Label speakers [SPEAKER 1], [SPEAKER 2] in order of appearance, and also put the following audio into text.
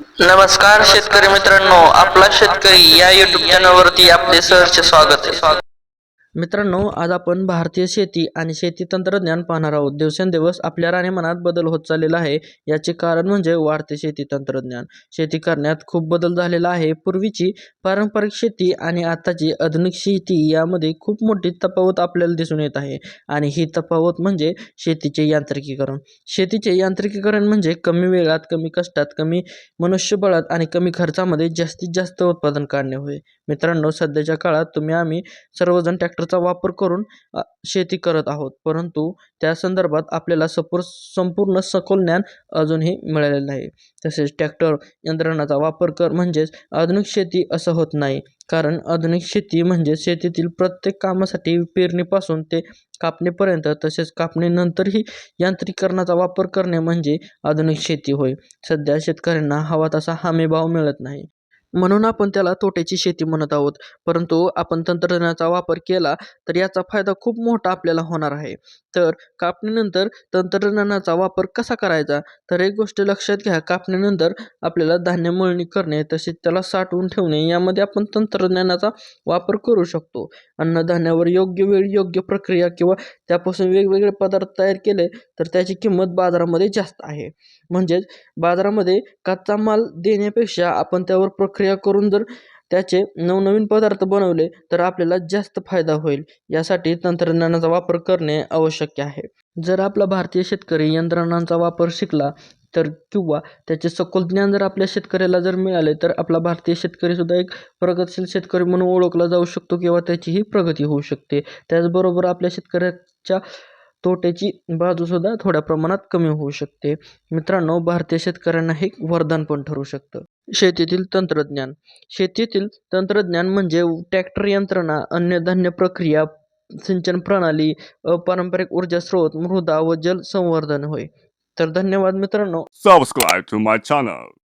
[SPEAKER 1] नमस्कार शेतकरी मित्रांनो. आपला शेतकरी या युट्यूब चॅनलवरती आपले सहर्ष स्वागत आहे.
[SPEAKER 2] मित्रांनो आज आपण भारतीय शेती आणि शेती तंत्रज्ञान पाहणार आहोत. दिवसेंदिवस आपल्या राहणीमानात बदल होत चाललेला आहे. याचे कारण म्हणजे वाढते शेती तंत्रज्ञान. शेती करण्यात खूप बदल झालेला आहे. पूर्वीची पारंपरिक शेती आणि आताची आधुनिक शेती यामध्ये खूप मोठी तफावत आपल्याला दिसून येत आहे. आणि ही तफावत म्हणजे शेतीचे यांत्रिकीकरण. शेतीचे यांत्रिकीकरण म्हणजे कमी वेळात कमी कष्टात कमी मनुष्यबळात आणि कमी खर्चामध्ये जास्तीत जास्त उत्पादन काढणे होय. मित्रांनो सध्याच्या काळात तुम्ही आम्ही सर्वजण ट्रॅक्टर ट्रॅक्टरचा वापर करून शेती करत आहोत. परंतु त्या संदर्भात आपल्याला सपूर संपूर्ण सखोल ज्ञान अजूनही मिळालेलं नाही. तसेच ट्रॅक्टर यंत्रणाचा वापर कर म्हणजेच आधुनिक शेती असं होत नाही. कारण आधुनिक शेती म्हणजे शेतीतील प्रत्येक कामासाठी पेरणीपासून ते कापणीपर्यंत तसेच कापणीनंतरही यांत्रिकरणाचा वापर करणे म्हणजे आधुनिक शेती होय. सध्या शेतकऱ्यांना हवा तसा हमी भाव मिळत नाही. म्हणून आपण त्याला तोट्याची शेती म्हणत आहोत. परंतु आपण तंत्रज्ञानाचा वापर केला तर याचा फायदा खूप मोठा आपल्याला होणार आहे. तर कापणीनंतर तंत्रज्ञानाचा वापर कसा करायचा? तर एक गोष्ट लक्षात घ्या कापणीनंतर आपल्याला धान्य मळणी करणे तसेच त्याला साठवून ठेवणे यामध्ये आपण तंत्रज्ञानाचा वापर करू शकतो. अन्नधान्यावर योग्य वेळी योग्य प्रक्रिया किंवा त्यापासून वेगवेगळे पदार्थ तयार केले तर त्याची किंमत बाजारामध्ये जास्त आहे. म्हणजेच बाजारामध्ये कच्चा माल देण्यापेक्षा आपण त्यावर प्रक्रिया प्रक्रिया करून जर त्याचे नवनवीन पदार्थ बनवले तर आपल्याला जास्त फायदा होईल. यासाठी तंत्रज्ञानाचा वापर करणे आवश्यक आहे. जर आपला भारतीय शेतकरी यंत्रणांचा वापर शिकला तर किंवा त्याचे सखोल ज्ञान जर आपल्या शेतकऱ्याला जर मिळाले तर आपला भारतीय शेतकरीसुद्धा एक प्रगतशील शेतकरी म्हणून ओळखला जाऊ शकतो किंवा त्याचीही प्रगती होऊ शकते. त्याचबरोबर आपल्या शेतकऱ्याच्या तोट्याची बाजूसुद्धा थोड्या प्रमाणात कमी होऊ शकते. मित्रांनो भारतीय शेतकऱ्यांना हे वरदान पण ठरू शकतं. शेतीतील तंत्रज्ञान. शेतीतील तंत्रज्ञान म्हणजे ट्रॅक्टर यंत्रणा अन्नधान्य प्रक्रिया सिंचन प्रणाली पारंपरिक ऊर्जा स्रोत मृदा व जल संवर्धन होय. तर धन्यवाद मित्रांनो.
[SPEAKER 3] Subscribe to my channel